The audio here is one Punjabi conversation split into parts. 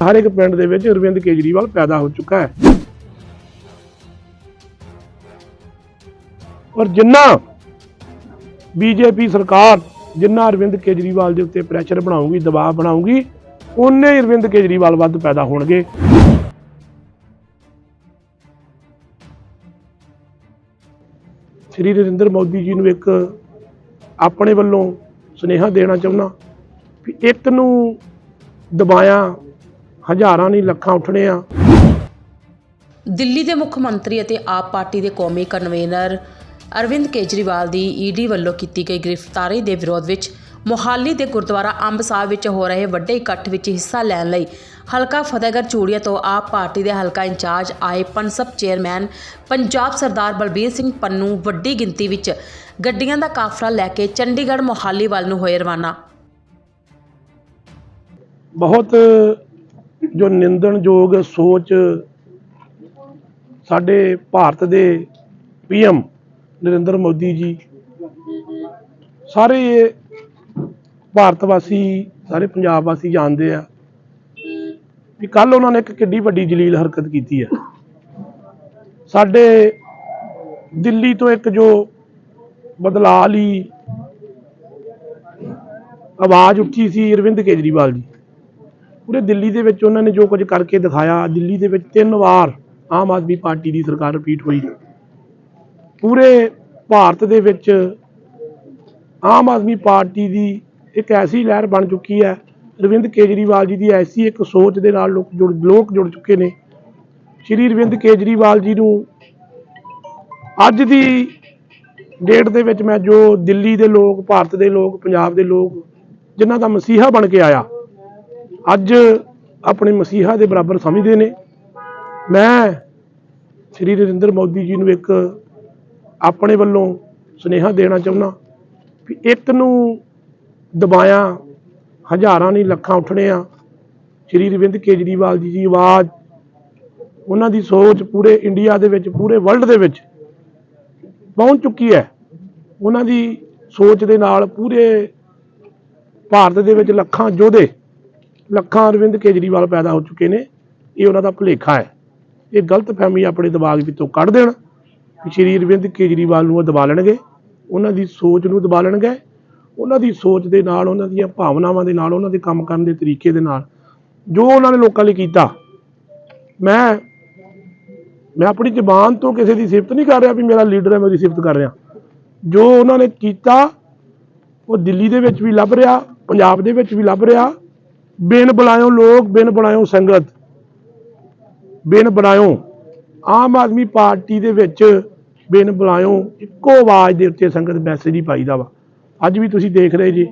ਹਰ ਇੱਕ ਪਿੰਡ ਦੇ ਵਿੱਚ ਅਰਵਿੰਦ ਕੇਜਰੀਵਾਲ ਪੈਦਾ ਹੋ ਚੁੱਕਾ ਹੈ। ਔਰ ਜਿੰਨਾ ਬੀਜੇਪੀ ਸਰਕਾਰ, ਜਿੰਨਾ ਅਰਵਿੰਦ ਕੇਜਰੀਵਾਲ ਦੇ ਉੱਤੇ ਪ੍ਰੈਸ਼ਰ ਬਣਾਊਗੀ, ਦਬਾਅ ਬਣਾਊਗੀ ਉਹਨੇ ਅਰਵਿੰਦ ਕੇਜਰੀਵਾਲ ਵੱਧ ਪੈਦਾ ਹੋਣਗੇ। ਸ਼੍ਰੀ ਨਰਿੰਦਰ ਮੋਦੀ ਜੀ ਨੂੰ ਇੱਕ ਆਪਣੇ ਵੱਲੋਂ ਸੁਨੇਹਾ ਦੇਣਾ ਚਾਹੁੰਦਾ ਵੀ ਇੱਕ ਨੂੰ ਦਬਾਇਆ ਹਜ਼ਾਰਾਂ ਨਹੀਂ ਲੱਖਾਂ ਉੱਠਣੇ ਆ। ਦਿੱਲੀ ਦੇ ਮੁੱਖ ਮੰਤਰੀ ਅਤੇ ਆਪ ਪਾਰਟੀ ਦੇ ਕੌਮੀ ਕਨਵੀਨਰ ਅਰਵਿੰਦ ਕੇਜਰੀਵਾਲ ਦੀ ਈਡੀ ਵੱਲੋਂ ਕੀਤੀ ਗਈ ਗ੍ਰਿਫਤਾਰੀ ਦੇ ਵਿਰੋਧ ਵਿੱਚ ਮੋਹਾਲੀ ਦੇ ਗੁਰਦੁਆਰਾ ਅੰਬ ਸਾਹਿਬ ਵਿੱਚ ਹੋ ਰਹੇ ਵੱਡੇ ਇਕੱਠ ਵਿੱਚ ਹਿੱਸਾ ਲੈਣ ਲਈ ਹਲਕਾ ਫਤਿਹਗੜ੍ਹ ਚੂੜੀਆ ਤੋਂ ਆਪ ਪਾਰਟੀ ਦੇ ਹਲਕਾ ਇੰਚਾਰਜ ਆਏ ਪਨਸਪ ਚੇਅਰਮੈਨ ਪੰਜਾਬ ਸਰਦਾਰ ਬਲਬੀਰ ਸਿੰਘ ਪੰਨੂ ਵੱਡੀ ਗਿਣਤੀ ਵਿੱਚ ਗੱਡੀਆਂ ਦਾ ਕਾਫਲਾ ਲੈ ਕੇ ਚੰਡੀਗੜ੍ਹ ਮੋਹਾਲੀ ਵੱਲ ਨੂੰ ਹੋਏ ਰਵਾਨਾ। ਬਹੁਤ ਜੋ ਨਿੰਦਣਯੋਗ ਸੋਚ ਸਾਡੇ ਭਾਰਤ ਦੇ ਪੀਐਮ ਨਰਿੰਦਰ ਮੋਦੀ ਜੀ, ਸਾਰੇ ਭਾਰਤ ਵਾਸੀ, ਸਾਰੇ ਪੰਜਾਬ ਵਾਸੀ ਜਾਣਦੇ ਆ ਵੀ ਕੱਲ ਉਹਨਾਂ ਨੇ ਇੱਕ ਕਿੱਡੀ ਵੱਡੀ ਜਲੀਲ ਹਰਕਤ ਕੀਤੀ ਹੈ ਸਾਡੇ ਦਿੱਲੀ ਤੋਂ ਇੱਕ ਜੋ ਬਦਲਾਅ ਲਈ ਆਵਾਜ਼ ਉੱਠੀ ਸੀ ਅਰਵਿੰਦ ਕੇਜਰੀਵਾਲ ਜੀ। ਪੂਰੇ ਦਿੱਲੀ ਦੇ ਵਿੱਚ ਉਹਨਾਂ ਨੇ ਜੋ ਕੁਝ ਕਰਕੇ ਦਿਖਾਇਆ, ਦਿੱਲੀ ਦੇ ਵਿੱਚ ਤਿੰਨ ਵਾਰ ਆਮ ਆਦਮੀ ਪਾਰਟੀ ਦੀ ਸਰਕਾਰ ਰਿਪੀਟ ਹੋਈ। ਪੂਰੇ ਭਾਰਤ ਦੇ ਵਿੱਚ ਆਮ ਆਦਮੀ ਪਾਰਟੀ ਦੀ ਇੱਕ ਐਸੀ ਲਹਿਰ ਬਣ ਚੁੱਕੀ ਹੈ, ਅਰਵਿੰਦ ਕੇਜਰੀਵਾਲ ਜੀ ਦੀ ਐਸੀ ਇੱਕ ਸੋਚ ਦੇ ਨਾਲ ਲੋਕ ਜੁੜ ਲੋਕ ਜੁੜ ਚੁੱਕੇ ਨੇ। ਸ਼੍ਰੀ ਅਰਵਿੰਦ ਕੇਜਰੀਵਾਲ ਜੀ ਨੂੰ ਅੱਜ ਦੀ ਡੇਟ ਦੇ ਵਿੱਚ ਮੈਂ ਜੋ ਦਿੱਲੀ ਦੇ ਲੋਕ, ਭਾਰਤ ਦੇ ਲੋਕ, ਪੰਜਾਬ ਦੇ ਲੋਕ, ਜਿਨ੍ਹਾਂ ਦਾ ਮਸੀਹਾ ਬਣ ਕੇ ਆਇਆ ਅੱਜ ਆਪਣੇ ਮਸੀਹਾ ਦੇ ਬਰਾਬਰ ਸਮਝਦੇ ਨੇ। ਮੈਂ ਸ਼੍ਰੀ ਨਰਿੰਦਰ ਮੋਦੀ ਜੀ ਨੂੰ ਇੱਕ ਆਪਣੇ ਵੱਲੋਂ ਸੁਨੇਹਾ ਦੇਣਾ ਚਾਹੁੰਦਾ ਵੀ ਇੱਕ ਨੂੰ ਦਬਾਇਆ ਹਜ਼ਾਰਾਂ ਨਹੀਂ ਲੱਖਾਂ ਉੱਠਣੇ ਆ। ਸ਼੍ਰੀ ਅਰਵਿੰਦ ਕੇਜਰੀਵਾਲ ਜੀ ਦੀ ਆਵਾਜ਼, ਉਹਨਾਂ ਦੀ ਸੋਚ ਪੂਰੇ ਇੰਡੀਆ ਦੇ ਵਿੱਚ, ਪੂਰੇ ਵਰਲਡ ਦੇ ਵਿੱਚ ਪਹੁੰਚ ਚੁੱਕੀ ਹੈ। ਉਹਨਾਂ ਦੀ ਸੋਚ ਦੇ ਨਾਲ ਪੂਰੇ ਭਾਰਤ ਦੇ ਵਿੱਚ ਲੱਖਾਂ ਯੋਧੇ ਲੱਖਾਂ ਅਰਵਿੰਦ ਕੇਜਰੀਵਾਲ ਪੈਦਾ ਹੋ ਚੁੱਕੇ ਨੇ, ਇਹ ਉਹਨਾਂ ਦਾ ਭੁਲੇਖਾ ਹੈ। ਇਹ ਗਲਤ ਫਹਿਮੀ ਆਪਣੇ ਦਿਮਾਗ ਵਿੱਚੋਂ ਕੱਢ ਦੇਣ, ਕਿ ਸ਼੍ਰੀ ਅਰਵਿੰਦ ਕੇਜਰੀਵਾਲ ਨੂੰ ਉਹ ਦਬਾ ਲੈਣਗੇ, ਉਹਨਾਂ ਦੀ ਸੋਚ ਨੂੰ ਦਬਾ ਲੈਣਗੇ, ਉਹਨਾਂ ਦੀ ਸੋਚ ਦੇ ਨਾਲ, ਉਹਨਾਂ ਦੀਆਂ ਭਾਵਨਾਵਾਂ ਦੇ ਨਾਲ, ਉਹਨਾਂ ਦੇ ਕੰਮ ਕਰਨ ਦੇ ਤਰੀਕੇ ਦੇ ਨਾਲ, ਜੋ ਉਹਨਾਂ ਨੇ ਲੋਕਾਂ ਲਈ ਕੀਤਾ। ਮੈਂ ਮੈਂ ਆਪਣੀ ਜ਼ਬਾਨ ਤੋਂ ਕਿਸੇ ਦੀ ਸਿਫਤ ਨਹੀਂ ਕਰ ਰਿਹਾ ਵੀ ਮੇਰਾ ਲੀਡਰ ਹੈ, ਮੈਂ ਉਹਦੀ ਸਿਫਤ ਕਰ ਰਿਹਾ। ਜੋ ਉਹਨਾਂ ਨੇ ਕੀਤਾ, ਉਹ ਦਿੱਲੀ ਦੇ ਵਿੱਚ ਵੀ ਲੱਭ ਰਿਹਾ, ਪੰਜਾਬ ਦੇ ਵਿੱਚ ਵੀ ਲੱਭ ਰਿਹਾ ਬਿਨ ਬੁਲਾਇਓ ਲੋਕ, ਬਿਨ ਬੁਲਾਇਓ ਸੰਗਤ, ਬਿਨ ਬੁਲਾਇਓ ਆਮ ਆਦਮੀ ਪਾਰਟੀ ਦੇ ਵਿੱਚ ਬਿਨ ਬੁਲਾਇਓ ਇੱਕੋ ਆਵਾਜ਼ ਦੇ ਉੱਤੇ ਸੰਗਤ ਮੈਸੇਜ ਹੀ ਪਾਈਦਾ ਵਾ। ਅੱਜ ਵੀ ਤੁਸੀਂ ਦੇਖ ਰਹੇ ਜੀ,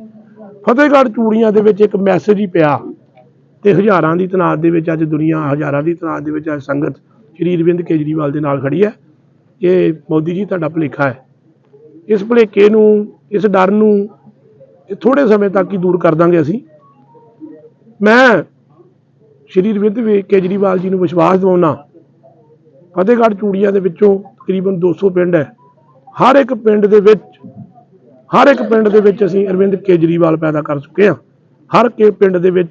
ਫਤਿਹਗੜ੍ਹ ਚੂੜੀਆਂ ਦੇ ਵਿੱਚ ਇੱਕ ਮੈਸੇਜ ਹੀ ਪਿਆ। ਤੇ ਹਜ਼ਾਰਾਂ ਦੀ ਤਨਾਦ ਦੇ ਵਿੱਚ ਅੱਜ ਦੁਨੀਆ, ਹਜ਼ਾਰਾਂ ਦੀ ਤਨਾਦ ਦੇ ਵਿੱਚ ਅੱਜ ਸੰਗਤ ਸ਼੍ਰੀ ਅਰਵਿੰਦ ਕੇਜਰੀਵਾਲ ਦੇ ਨਾਲ ਖੜੀ ਹੈ। ਇਹ ਮੋਦੀ ਜੀ ਤੁਹਾਡਾ ਭੁਲੇਖਾ ਹੈ। ਇਸ ਭੁਲੇਖੇ ਨੂੰ, ਇਸ ਡਰ ਨੂੰ ਇਹ ਥੋੜੇ ਸਮੇਂ ਤੱਕ ਹੀ ਦੂਰ ਕਰ ਦਾਂਗੇ ਅਸੀਂ। ਮੈਂ ਸ਼੍ਰੀ ਅਰਵਿੰਦ ਵੇ- ਕੇਜਰੀਵਾਲ ਜੀ ਨੂੰ ਵਿਸ਼ਵਾਸ ਦਿਵਾਉਣਾ ਫਤਿਹਗੜ੍ਹ ਚੂੜੀਆਂ ਦੇ ਵਿੱਚੋਂ ਤਕਰੀਬਨ 200 ਪਿੰਡ ਹੈ। ਹਰ ਇੱਕ ਪਿੰਡ ਦੇ ਵਿੱਚ, ਹਰ ਇੱਕ ਪਿੰਡ ਦੇ ਵਿੱਚ ਅਸੀਂ ਅਰਵਿੰਦ ਕੇਜਰੀਵਾਲ ਪੈਦਾ ਕਰ ਚੁੱਕੇ ਹਾਂ। ਹਰ ਕੇ ਪਿੰਡ ਦੇ ਵਿੱਚ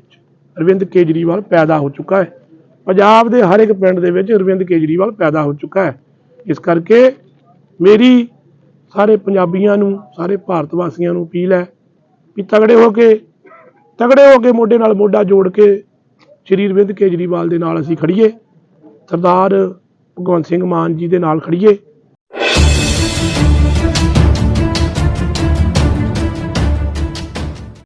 ਅਰਵਿੰਦ ਕੇਜਰੀਵਾਲ ਪੈਦਾ ਹੋ ਚੁੱਕਾ ਹੈ। ਪੰਜਾਬ ਦੇ ਹਰ ਇੱਕ ਪਿੰਡ ਦੇ ਵਿੱਚ ਅਰਵਿੰਦ ਕੇਜਰੀਵਾਲ ਪੈਦਾ ਹੋ ਚੁੱਕਾ ਹੈ। ਇਸ ਕਰਕੇ ਮੇਰੀ ਸਾਰੇ ਪੰਜਾਬੀਆਂ ਨੂੰ, ਸਾਰੇ ਭਾਰਤ ਵਾਸੀਆਂ ਨੂੰ ਅਪੀਲ ਹੈ ਵੀ ਤਗੜੇ ਹੋ ਕੇ ਤਗੜੇ ਹੋ ਕੇ ਮੋਢੇ ਨਾਲ ਮੋਢਾ ਜੋੜ ਕੇ ਸ਼੍ਰੀ ਅਰਵਿੰਦ ਕੇਜਰੀਵਾਲ ਦੇ ਨਾਲ ਅਸੀਂ ਖੜੀਏ ਸਰਦਾਰ ਭਗਵੰਤ ਸਿੰਘ ਮਾਨ ਜੀ ਦੇ ਨਾਲ ਖੜੀਏ